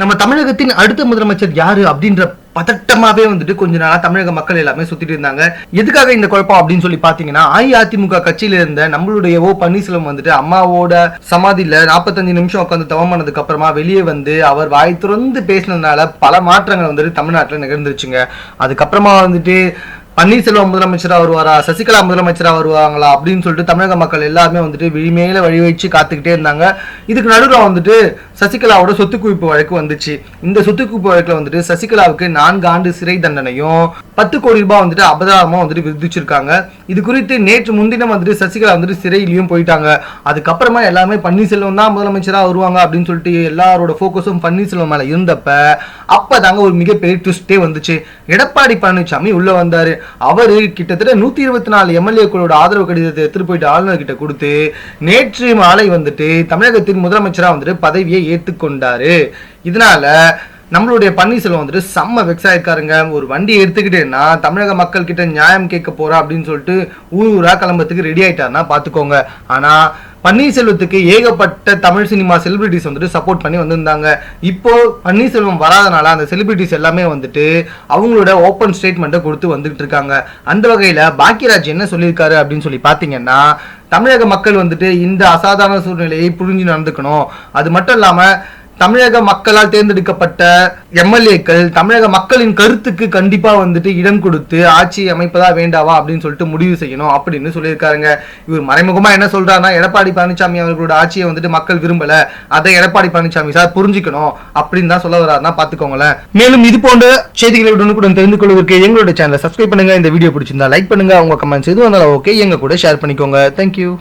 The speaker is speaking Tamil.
நம்ம தமிழகத்தின் அடுத்த முதலமைச்சர் யாரு அப்படின்ற பதட்டமாவே வந்துட்டு கொஞ்ச நாளா தமிழக மக்கள் எல்லாமே சுத்திட்டு இருந்தாங்க. எதுக்காக இந்த குழப்பம் அப்படின்னு சொல்லி பாத்தீங்கன்னா அஇஅதிமுக கட்சியில இருந்த நம்மளுடைய ஓ பன்னீர்செல்வம் வந்துட்டு அம்மாவோட சமாதியில 45 நிமிஷம் உட்காந்து தவமானதுக்கு அப்புறமா வெளியே வந்து அவர் வாய் திறந்து பேசினதுனால பல மாற்றங்கள் வந்துட்டு தமிழ்நாட்டுல நிகழ்ந்துருச்சுங்க. அதுக்கப்புறமா வந்துட்டு பன்னீர்செல்வம் முதலமைச்சரா வருவாரா? சசிகலா முதலமைச்சரா வருவாங்களா? அப்படின்னு சொல்லிட்டு தமிழக மக்கள் எல்லாருமே வந்துட்டு விழிமையில வழி வச்சு காத்துக்கிட்டே இருந்தாங்க. இதுக்கு நடுவில் வந்துட்டு சசிகலாவோட சொத்து குவிப்பு வழக்கு வந்துச்சு. இந்த சொத்து குவிப்பு வழக்குல வந்துட்டு சசிகலாவுக்கு நான்கு ஆண்டு சிறை தண்டனையும் பத்து கோடி ரூபாய் வந்துட்டு அபதாரமா வந்துட்டு விதிச்சிருக்காங்க. இது குறித்து நேற்று முன்தினம் வந்துட்டு சசிகலா வந்துட்டு சிறையிலையும் போயிட்டாங்க. அதுக்கப்புறமா எல்லாமே பன்னீர்செல்வம் தான் முதலமைச்சரா வருவாங்க அப்படின்னு சொல்லிட்டு எல்லாரோட ஃபோக்கஸும் பன்னீர்செல்வம் மேல இருந்தப்ப அப்பதாங்க ஒரு மிகப்பெரிய ட்விஸ்டே வந்துச்சு. எடப்பாடி பழனிசாமி உள்ள வந்தாரு. அவர் கிட்டத்தட்ட நூற்றி இருபத்தி நாலு எம்எல்ஏக்களோட ஆதரவு கடிதத்தை எடுத்துட்டு போயிட்டு ஆளுநர் கிட்ட கொடுத்து நேற்று மாலை வந்துட்டு தமிழகத்தின் முதலமைச்சராக வந்துட்டு பதவியை ஏற்றுக்கொண்டாரு இதனால நம்மளுடைய பன்னீர்செல்வம் வந்துட்டு செம்ம வெக்ஸ் ஆயிருக்காருங்க ஒரு வண்டி எடுத்துக்கிட்டேன்னா தமிழக மக்கள் கிட்ட நியாயம் கேட்க போறா அப்படின்னு சொல்லிட்டு ஊர் ஊரா கிளம்புறதுக்கு ரெடி ஆயிட்டாருன்னா பாத்துக்கோங்க. ஆனா பன்னீர்செல்வத்துக்கு ஏகப்பட்ட தமிழ் சினிமா செலிபிரிட்டிஸ் வந்துட்டு சப்போர்ட் பண்ணி வந்திருந்தாங்க. இப்போ பன்னீர்செல்வம் வராதனால அந்த செலிபிரிட்டிஸ் எல்லாமே வந்துட்டு அவங்களோட ஓப்பன் ஸ்டேட்மெண்ட்டை கொடுத்து வந்துகிட்டு இருக்காங்க. அந்த வகையில பாக்கியராஜ் என்ன சொல்லியிருக்காரு அப்படின்னு சொல்லி பார்த்தீங்கன்னா தமிழக மக்கள் வந்துட்டு இந்த அசாதாரண சூழ்நிலையை புரிஞ்சு நடந்துக்கணும். அது மட்டும் இல்லாமல் தமிழக மக்களால் தேர்ந்தெடுக்கப்பட்ட எம்எல்ஏக்கள் தமிழக மக்களின் கருத்துக்கு கண்டிப்பா வந்துட்டு இடம் கொடுத்து ஆட்சி அமைப்பதா வேண்டாவா அப்படின்னு சொல்லிட்டு முடிவு செய்யணும் அப்படின்னு சொல்லியிருக்காருங்க. இவர் மறைமுகமா என்ன சொல்றாருன்னா எடப்பாடி பழனிசாமி அவர்களோட ஆட்சியை வந்துட்டு மக்கள் விரும்பல. அதை எடப்பாடி பழனிசாமி சார் புரிஞ்சுக்கணும் அப்படின்னு தான் சொல்ல வராருன்னா பாத்துக்கோங்களேன். மேலும் இது போன்ற செய்திகளை உடனுக்குடன் தெரிந்து கொள்வதற்கு எங்களோட சேனலை சப்ஸ்கிரைப் பண்ணுங்க. இந்த வீடியோ பிடிச்சிருந்தா லைக் பண்ணுங்க. உங்க கமெண்ட்ஸ் எதுவும் இருந்தாலும் ஓகே எங்க கூட ஷேர் பண்ணிக்கோங்க. தேங்க்யூ